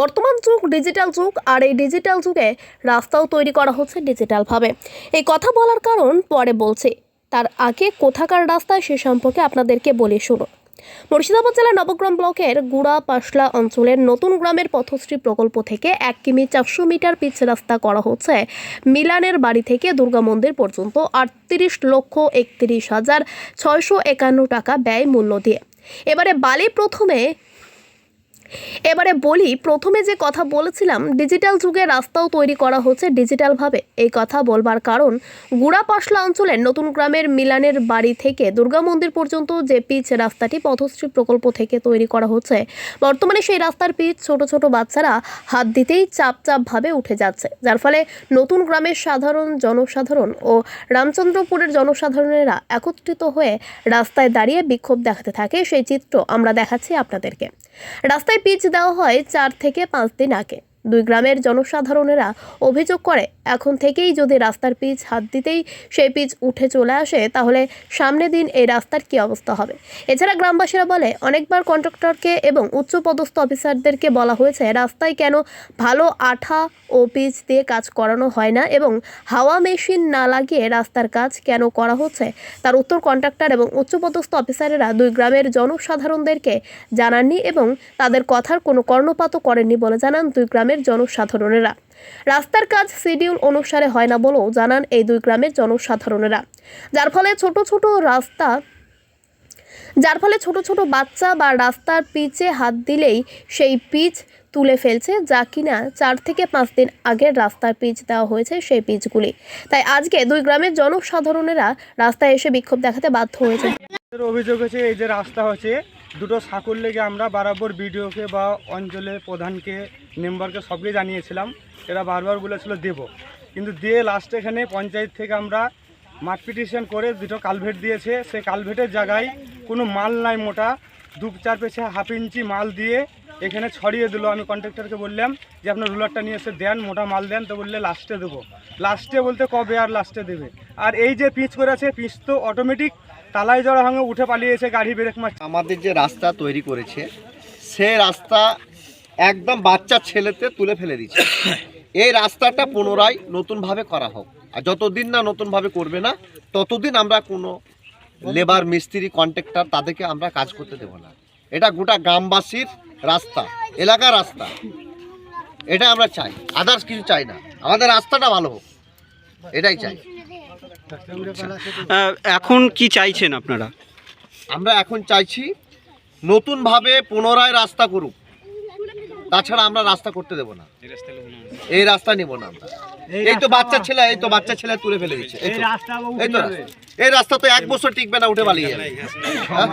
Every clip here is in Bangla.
বর্তমান যুগ ডিজিটাল যুগ, আর এই ডিজিটাল যুগে রাস্তাও তৈরি করা হচ্ছে ডিজিটালভাবে এই কথা বলার কারণ পরে বলছি। তার আগে কোথাকার রাস্তায় সে সম্পর্কে আপনাদেরকে বলে শুনুন। মুর্শিদাবাদ জেলার নবগ্রাম ব্লকের গুড়া পাশলা অঞ্চলের নতুন গ্রামের পথশ্রী প্রকল্প থেকে এক কিমি চারশো মিটার পিচ রাস্তা করা হচ্ছে মিলানের বাড়ি থেকে দুর্গা মন্দির পর্যন্ত আটত্রিশ লক্ষ একত্রিশ হাজার ছয়শো একান্ন টাকা ব্যয় মূল্য দিয়ে। এবারে বালি প্রথমে এবারে বলি, প্রথমে যে কথা বলেছিলাম, ডিজিটাল যুগে রাস্তাও তৈরি করা হচ্ছে ডিজিটালভাবে। এই কথা বলবার কারণ, গুড়াপাশলা অঞ্চলের নতুন গ্রামের মিলানের বাড়ি থেকে দুর্গা মন্দির পর্যন্ত যে পিচ রাস্তাটি পথশ্রী প্রকল্প থেকে তৈরি করা হচ্ছে, বর্তমানে সেই রাস্তার পিচ ছোট ছোট বাচ্চারা হাত দিতেই চাপ চাপভাবে উঠে যাচ্ছে। যার ফলে নতুন গ্রামের সাধারণ জনসাধারণ ও রামচন্দ্রপুরের জনসাধারণেরা একত্রিত হয়ে রাস্তায় দাঁড়িয়ে বিক্ষোভ দেখাতে থাকে। সেই চিত্র আমরা দেখাচ্ছি আপনাদেরকে। রাস্তায় পিচ দেওয়া হয় চার থেকে পাঁচ দিন আগে। দুই গ্রামের জনসাধারণেরা অভিযোগ করে, এখন থেকেই যদি রাস্তার পিচ হাত দিতেই সেই পিচ উঠে চলে আসে, তাহলে সামনে দিন এই রাস্তার কী অবস্থা হবে? এছাড়া গ্রামবাসীরা বলে, অনেকবার কন্ট্রাক্টরকে এবং উচ্চপদস্থ অফিসারদেরকে বলা হয়েছে, রাস্তায় কেন ভালো আঠা ও পিচ দিয়ে কাজ করানো হয় না এবং হাওয়া মেশিন না লাগিয়ে রাস্তার কাজ কেন করা হচ্ছে? তার উত্তর কন্ট্রাক্টর এবং উচ্চপদস্থ অফিসারেরা দুই গ্রামের জনসাধারণদেরকে জানাননি এবং তাদের কথার কোনো কর্ণপাতও করেননি বলে জানান দুই গ্রামের জনসাধারণেরা। রাস্তার কাজ শিডিউল অনুসারে হয় না বলেও জানান এই দুই গ্রামের জনসাধারণেরা। যার ফলে ছোট ছোট রাস্তা, যার ফলে ছোট ছোট বাচ্চা বা রাস্তার পিচে হাত দিলেই সেই পিচ তুলে ফেলছে, যা কিনা চার থেকে পাঁচ দিন আগের রাস্তার পিচ দেওয়া হয়েছে সেই পিচগুলি। তাই আজকে দুই গ্রামের জনসাধারণেরা রাস্তায় এসে বিক্ষোভ দেখাতে বাধ্য হয়েছে। অভিযোগ হচ্ছে, এই যে রাস্তা হচ্ছে দুটো সাঁকুর লেগে আমরা বরাবর বিডিওকে বা অঞ্চলে প্রধানকে, মেম্বারকে সবকে জানিয়েছিলাম। এরা বারবার বলেছিল দেব। কিন্তু দিয়ে লাস্টে এখানে পঞ্চায়েত থেকে আমরা মাঠ পিটিশন করে দুটো কালভেট দিয়েছে। সেই কালভেটের জায়গায় কোনো মাল নাই মোটা। দু চার পেছে হাফ ইঞ্চি মাল দিয়ে এখানে ছড়িয়ে দিল। আমি কন্ট্রাক্টরকে বললাম যে, আপনার রুলারটা নিয়ে এসে দেন, মোটা মাল দেন। তো বললে লাস্টে দেবো। লাস্টে বলতে কবে আর লাস্টে দেবে? আর এই যে পিচ করেছে, পিচ তো অটোমেটিক তালাই জড়া ভাঙে উঠে পালিয়েছে গাড়ি ব্রেক মারছে আমাদের যে রাস্তা তৈরি করেছে, সে রাস্তা একদম বাচ্চা ছেলেতে তুলে ফেলে দিচ্ছে এই রাস্তাটা পুনরায় নতুনভাবে করা হোক। আর যতদিন না নতুনভাবে করবে না, ততদিন আমরা কোনো লেবার মিস্ত্রি কন্ট্রাক্টর তাদেরকে আমরা কাজ করতে দেব না। এটা গোটা গ্রামবাসীর রাস্তা, এলাকার রাস্তা। এটা আমরা চাই। আদার্স কিছু চাই না। আমাদের রাস্তাটা ভালো হোক। এটাই চাই। এখন কি চাইছেন আপনারা? আমরা এখন চাইছি নতুনভাবে পুনরায় রাস্তা করুক। তাছাড়া আমরা রাস্তা করতে দেব না। এই রাস্তা নিব না আমরা। এই তো বাচ্চা ছেলে এই তো বাচ্চা ছেলে তুলে ফেলে দিচ্ছে। এই তো। এই রাস্তা। তো এক বছর টিকবে না উঠে পালিয়ে যাবে। হ্যাঁ?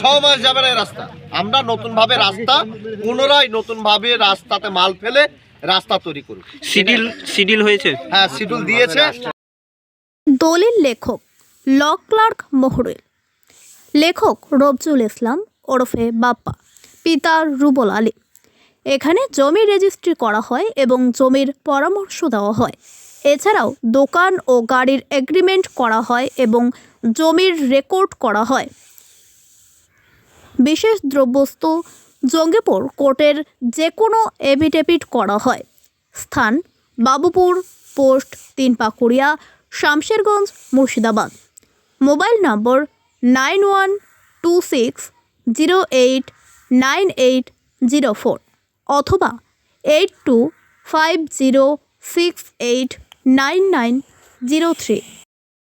ছ মাস যাবে না এই রাস্তা। আমরা নতুন ভাবে রাস্তা পুনরায় নতুন ভাবে রাস্তাতে মাল ফেলে রাস্তা তৈরি করুক। সিডিল সিডিল হয়েছে? হ্যাঁ শিডিউল দিয়েছে। দলিল লেখক ল ক্লার্ক মহরুল। লেখক রবজুল ইসলাম ওরফে বাপ্পা, পিতা রুবল আলী। এখানে জমি রেজিস্ট্রি করা হয় এবং জমির পরামর্শ দেওয়া হয়। এছাড়াও দোকান ও গাড়ির এগ্রিমেন্ট করা হয় এবং জমির রেকর্ড করা হয়। বিশেষ দ্রব্যস্তু জঙ্গিপুর কোর্টের যে কোনো এভিডেভিট করা হয়। স্থান বাবুপুর, পোস্ট তিন Pakuria Samserganj, Murshidabad. Mobile number nine one two six zero eight nine eight zero four অথবা eight two five zero six eight nine nine zero three.